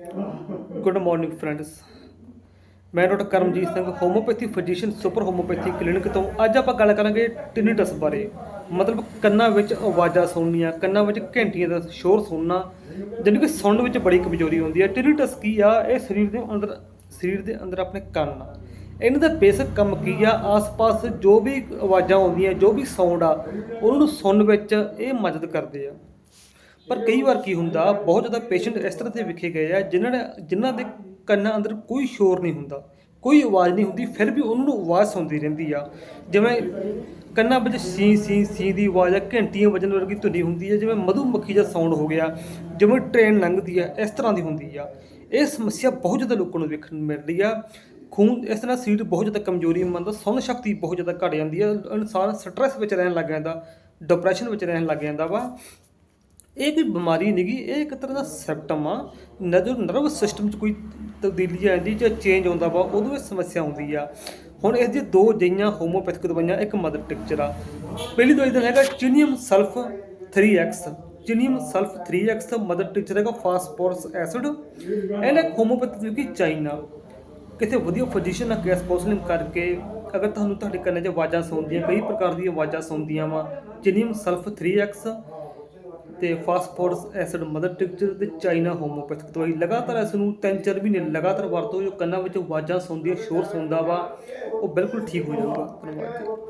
Good morning friends ਮੈਂ doctor Karamjit Singh homeopathy physician super homeopathy clinic ਤੋਂ ਅੱਜ ਆਪਾਂ ਗੱਲ ਕਰਾਂਗੇ ਟਿਨੀਟਸ ਬਾਰੇ। ਮਤਲਬ ਕੰਨਾਂ ਵਿੱਚ ਆਵਾਜ਼ਾਂ ਸੁਣਨੀਆਂ, ਕੰਨਾਂ ਵਿੱਚ ਘੰਟੀਆਂ ਦਾ ਸ਼ੋਰ ਸੁਣਨਾ, ਜਾਣੀ ਕਿ ਸੁਣਨ ਵਿੱਚ ਬੜੀ ਕਮਜ਼ੋਰੀ ਹੁੰਦੀ ਹੈ। ਟਿਨੀਟਸ ਕੀ ਆ? ਇਹ ਸਰੀਰ ਦੇ ਅੰਦਰ, ਸਰੀਰ ਦੇ ਅੰਦਰ ਆਪਣੇ ਕੰਨ ਆ। ਇਹਨਾਂ ਦਾ ਬੇਸਿਕ ਕੰਮ ਕੀ ਆ? ਆਸ-ਪਾਸ ਜੋ ਵੀ ਆਵਾਜ਼ਾਂ ਆਉਂਦੀਆਂ, ਜੋ ਵੀ ਸਾਊਂਡ ਆ, ਉਹਨਾਂ ਨੂੰ ਸੁਣਨ ਵਿੱਚ ਇਹ ਮਦਦ ਕਰਦੇ ਆ। ਪਰ ਕਈ ਵਾਰ ਕੀ ਹੁੰਦਾ, ਬਹੁਤ ਜ਼ਿਆਦਾ ਪੇਸ਼ੈਂਟ ਇਸ ਤਰ੍ਹਾਂ ਦੇ ਵਿਖੇ ਗਏ ਆ, ਜਿਨ੍ਹਾਂ ਨੇ, ਜਿਨ੍ਹਾਂ ਦੇ ਕੰਨਾਂ ਅੰਦਰ ਕੋਈ ਸ਼ੋਰ ਨਹੀਂ ਹੁੰਦਾ, ਕੋਈ ਆਵਾਜ਼ ਨਹੀਂ ਹੁੰਦੀ, ਫਿਰ ਵੀ ਉਹਨਾਂ ਨੂੰ ਆਵਾਜ਼ ਸੁਣਦੀ ਰਹਿੰਦੀ ਆ। ਜਿਵੇਂ ਕੰਨਾਂ ਵਿੱਚ ਸੀ ਸੀ ਸੀ ਦੀ ਆਵਾਜ਼ ਆ, ਘੰਟੀਆਂ ਵਜਣ ਵਰਗੀ ਧੁਨੀ ਹੁੰਦੀ ਹੈ ਜਿਵੇਂ ਮਧੂ ਮੱਖੀ ਦਾ ਸਾਊਂਡ ਹੋ ਗਿਆ, ਜਿਵੇਂ ਟ੍ਰੇਨ ਲੰਘਦੀ ਆ, ਇਸ ਤਰ੍ਹਾਂ ਦੀ ਹੁੰਦੀ ਆ। ਇਹ ਸਮੱਸਿਆ ਬਹੁਤ ਜ਼ਿਆਦਾ ਲੋਕਾਂ ਨੂੰ ਵੇਖਣ ਨੂੰ ਮਿਲਦੀ ਆ। ਖੂਨ, ਇਸ ਤਰ੍ਹਾਂ ਸਰੀਰ ਬਹੁਤ ਜ਼ਿਆਦਾ ਕਮਜ਼ੋਰੀ ਮੰਨਦਾ ਸੁਣਨ ਸ਼ਕਤੀ ਬਹੁਤ ਜ਼ਿਆਦਾ ਘਟ ਜਾਂਦੀ ਆ, ਇਨਸਾਨ ਸਟ੍ਰੈਸ ਵਿੱਚ ਰਹਿਣ ਲੱਗ ਜਾਂਦਾ ਡਿਪਰੈਸ਼ਨ ਵਿੱਚ ਰਹਿਣ ਲੱਗ ਜਾਂਦਾ ਵਾ। ਇਹ ਕੋਈ ਬਿਮਾਰੀ ਨਹੀਂਗੀ ਇਹ ਇੱਕ ਤਰ੍ਹਾਂ ਦਾ ਸਿਮਟਮ ਆ। ਨਜ਼ਰ ਨਰਵ ਸਿਸਟਮ 'ਚ ਕੋਈ ਤਬਦੀਲੀ ਆ ਜਾਂਦੀ ਜਾਂ ਚੇਂਜ ਆਉਂਦਾ ਵਾ ਉਦੋਂ ਇਹ ਸਮੱਸਿਆ ਆਉਂਦੀ ਆ। ਹੁਣ ਇਸ ਦੀ ਦੋ ਜਈਆਂ ਹੋਮੋਪੈਥਿਕ ਦਵਾਈਆਂ, ਇੱਕ ਮਦਰ ਟਿਕਚਰ ਆ। ਪਹਿਲੀ ਦਵਾਈ ਦਾ ਹੈਗਾ chininum sulph 3x chininum sulph 3x mother tincture ਹੈਗਾ ਫਾਸਫੋਰਸ ਐਸਿਡ ਇਹਨਾਂ ਇੱਕ ਹੋਮੋਪੈਥਿਕ ਦੀ ਚਾਈਨਾ। ਕਿਤੇ ਵਧੀਆ ਫਿਜ਼ੀਸ਼ੀਅਨ ਨਾਲ ਕੇਸ ਕਾਉਂਸਲਿੰਗ ਕਰਕੇ। ਅਗਰ ਤੁਹਾਨੂੰ ਤੁਹਾਡੇ ਕੰਨਾਂ 'ਚ ਆਵਾਜ਼ਾਂ ਸੁਣਦੀਆਂ, ਕਈ ਪ੍ਰਕਾਰ ਦੀਆਂ ਆਵਾਜ਼ਾਂ ਸੁਣਦੀਆਂ ਵਾ, ਚਿਨੀਅਮ ਸਲਫ 3x ਤੇ ਫਾਸਫੋਰਸ ਐਸਿਡ ਮਦਰ ਟਿਕਚਰ ਤੇ ਚਾਈਨਾ ਹੋਮੋਪੈਥਿਕ ਦਵਾਈ ਲਗਾਤਾਰ ਇਸ ਨੂੰ ਤਿੰਨ ਚਾਰ ਮਹੀਨੇ ਲਗਾਤਾਰ ਵਰਤੋ, ਜੋ ਕੰਨਾਂ ਵਿੱਚ ਆਵਾਜ਼ਾਂ ਸੁਣਦੀਆਂ, ਸ਼ੋਰ ਸੁਣਦਾ ਵਾ, ਉਹ ਬਿਲਕੁਲ ਠੀਕ ਹੋ ਜਾਊਗਾ ਧੰਨਵਾਦ ਜੀ।